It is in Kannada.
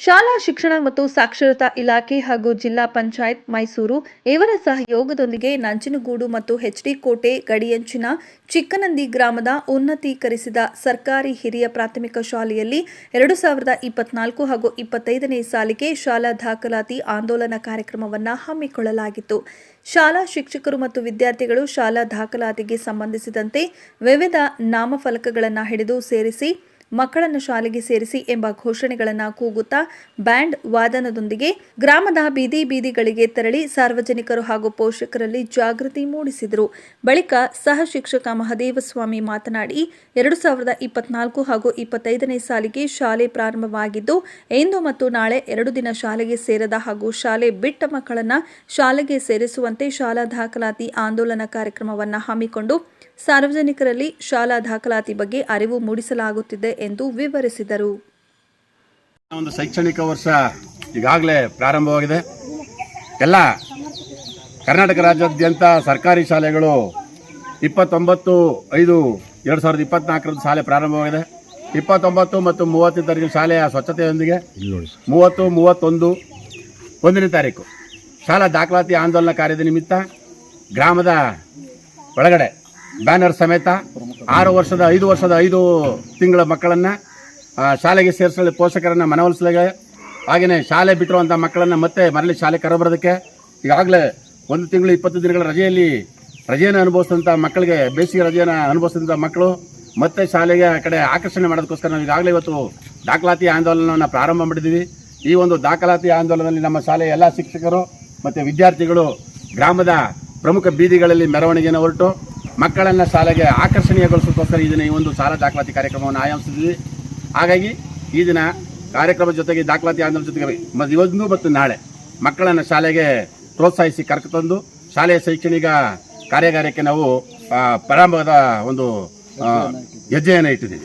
ಶಾಲಾ ಶಿಕ್ಷಣ ಮತ್ತು ಸಾಕ್ಷರತಾ ಇಲಾಖೆ ಹಾಗೂ ಜಿಲ್ಲಾ ಪಂಚಾಯತ್ ಮೈಸೂರು ಇವರ ಸಹಯೋಗದೊಂದಿಗೆ ನಂಜನಗೂಡು ಮತ್ತು ಎಚ್ಡಿ ಕೋಟೆ ಗಡಿಯಂಚಿನ ಚಿಕ್ಕನಂದಿ ಗ್ರಾಮದ ಉನ್ನತೀಕರಿಸಿದ ಸರ್ಕಾರಿ ಹಿರಿಯ ಪ್ರಾಥಮಿಕ ಶಾಲೆಯಲ್ಲಿ ಎರಡು ಸಾವಿರದ ಇಪ್ಪತ್ನಾಲ್ಕು ಹಾಗೂ ಇಪ್ಪತ್ತೈದನೇ ಸಾಲಿಗೆ ಶಾಲಾ ದಾಖಲಾತಿ ಆಂದೋಲನ ಕಾರ್ಯಕ್ರಮವನ್ನು ಹಮ್ಮಿಕೊಳ್ಳಲಾಗಿತ್ತು. ಶಾಲಾ ಶಿಕ್ಷಕರು ಮತ್ತು ವಿದ್ಯಾರ್ಥಿಗಳು ಶಾಲಾ ದಾಖಲಾತಿಗೆ ಸಂಬಂಧಿಸಿದಂತೆ ವಿವಿಧ ನಾಮಫಲಕಗಳನ್ನು ಹಿಡಿದು ಸೇರಿಸಿ ಮಕ್ಕಳನ್ನು ಶಾಲೆಗೆ ಸೇರಿಸಿ ಎಂಬ ಘೋಷಣೆಗಳನ್ನು ಕೂಗುತ್ತಾ ಬ್ಯಾಂಡ್ ವಾದನದೊಂದಿಗೆ ಗ್ರಾಮದ ಬೀದಿ ಬೀದಿಗಳಿಗೆ ತೆರಳಿ ಸಾರ್ವಜನಿಕರು ಹಾಗೂ ಪೋಷಕರಲ್ಲಿ ಜಾಗೃತಿ ಮೂಡಿಸಿದರು. ಬಳಿಕ ಸಹ ಶಿಕ್ಷಕ ಮಹದೇವಸ್ವಾಮಿ ಮಾತನಾಡಿ, ಎರಡು ಸಾವಿರದ ಇಪ್ಪತ್ನಾಲ್ಕು ಹಾಗೂ ಇಪ್ಪತ್ತೈದನೇ ಸಾಲಿಗೆ ಶಾಲೆ ಪ್ರಾರಂಭವಾಗಿದ್ದು, ಇಂದು ಮತ್ತು ನಾಳೆ ಎರಡು ದಿನ ಶಾಲೆಗೆ ಸೇರದ ಹಾಗೂ ಶಾಲೆ ಬಿಟ್ಟ ಮಕ್ಕಳನ್ನು ಶಾಲೆಗೆ ಸೇರಿಸುವಂತೆ ಶಾಲಾ ದಾಖಲಾತಿ ಆಂದೋಲನ ಕಾರ್ಯಕ್ರಮವನ್ನು ಹಮ್ಮಿಕೊಂಡು, ಸಾರ್ವಜನಿಕರಲ್ಲಿ ಶಾಲಾ ದಾಖಲಾತಿ ಬಗ್ಗೆ ಅರಿವು ಮೂಡಿಸಲಾಗುತ್ತಿದೆ ಎಂದು ವಿವರಿಸಿದರು. ಒಂದು ಶೈಕ್ಷಣಿಕ ವರ್ಷ ಈಗಾಗಲೇ ಪ್ರಾರಂಭವಾಗಿದೆ. ಎಲ್ಲ ಕರ್ನಾಟಕ ರಾಜ್ಯಾದ್ಯಂತ ಸರ್ಕಾರಿ ಶಾಲೆಗಳು ಇಪ್ಪತ್ತೊಂಬತ್ತು ಐದು ಎರಡು ಸಾವಿರದ ಇಪ್ಪತ್ನಾಲ್ಕರಂದು ಶಾಲೆ ಪ್ರಾರಂಭವಾಗಿದೆ. ಇಪ್ಪತ್ತೊಂಬತ್ತು ಮತ್ತು ಮೂವತ್ತನೇ ತಾರೀಕು ಶಾಲೆಯ ಸ್ವಚ್ಛತೆಯೊಂದಿಗೆ ಮೂವತ್ತು ಮೂವತ್ತೊಂದು ಒಂದನೇ ತಾರೀಕು ಶಾಲಾ ದಾಖಲಾತಿ ಆಂದೋಲನ ಕಾರ್ಯದ ನಿಮಿತ್ತ ಗ್ರಾಮದ ಒಳಗಡೆ ಬ್ಯಾನರ್ ಸಮೇತ ಆರು ವರ್ಷದ, ಐದು ವರ್ಷದ ಐದು ತಿಂಗಳ ಮಕ್ಕಳನ್ನು ಶಾಲೆಗೆ ಸೇರಿಸಲು ಪೋಷಕರನ್ನು ಮನವೊಲಿಸಲಿಗೆ ಹಾಗೆಯೇ ಶಾಲೆ ಬಿಟ್ಟಿರುವಂಥ ಮಕ್ಕಳನ್ನು ಮತ್ತೆ ಮರಳಿ ಶಾಲೆ ಕರೆಬರೋದಕ್ಕೆ ಈಗಾಗಲೇ ಒಂದು ತಿಂಗಳು ಇಪ್ಪತ್ತು ದಿನಗಳ ರಜೆಯಲ್ಲಿ ರಜೆಯನ್ನು ಅನುಭವಿಸಿದಂಥ ಮಕ್ಕಳಿಗೆ, ಬೇಸಿಗೆ ರಜೆಯನ್ನು ಅನುಭವಿಸಿದಂಥ ಮಕ್ಕಳು, ಮತ್ತೆ ಶಾಲೆಗೆ ಆ ಕಡೆ ಆಕರ್ಷಣೆ ಮಾಡೋದಕ್ಕೋಸ್ಕರ ನಾವು ಈಗಾಗಲೇ ಇವತ್ತು ದಾಖಲಾತಿ ಆಂದೋಲನವನ್ನು ಪ್ರಾರಂಭ ಮಾಡಿದ್ದೀವಿ. ಈ ಒಂದು ದಾಖಲಾತಿ ಆಂದೋಲನದಲ್ಲಿ ನಮ್ಮ ಶಾಲೆಯ ಎಲ್ಲ ಶಿಕ್ಷಕರು ಮತ್ತು ವಿದ್ಯಾರ್ಥಿಗಳು ಗ್ರಾಮದ ಪ್ರಮುಖ ಬೀದಿಗಳಲ್ಲಿ ಮೆರವಣಿಗೆಯನ್ನು ಹೊರಟು ಮಕ್ಕಳನ್ನು ಶಾಲೆಗೆ ಈ ದಿನ ಈ ಒಂದು ಶಾಲಾ ದಾಖಲಾತಿ ಕಾರ್ಯಕ್ರಮವನ್ನು ಆಯೋಜಿಸಿದ್ವಿ. ಹಾಗಾಗಿ ಈ ದಿನ ಕಾರ್ಯಕ್ರಮದ ಜೊತೆಗೆ ದಾಖಲಾತಿ ಆಂದೋಲನ ಜೊತೆಗೆ ಮತ್ತು ಇವತ್ತು ಮತ್ತು ನಾಳೆ ಮಕ್ಕಳನ್ನು ಶಾಲೆಗೆ ಪ್ರೋತ್ಸಾಹಿಸಿ ಕರ್ಕೊತಂದು ಶಾಲೆಯ ಶೈಕ್ಷಣಿಕ ಕಾರ್ಯಾಗಾರಕ್ಕೆ ನಾವು ಪ್ರಾರಂಭದ ಒಂದು ಹೆಜ್ಜೆಯನ್ನು ಇಟ್ಟಿದ್ದೀವಿ.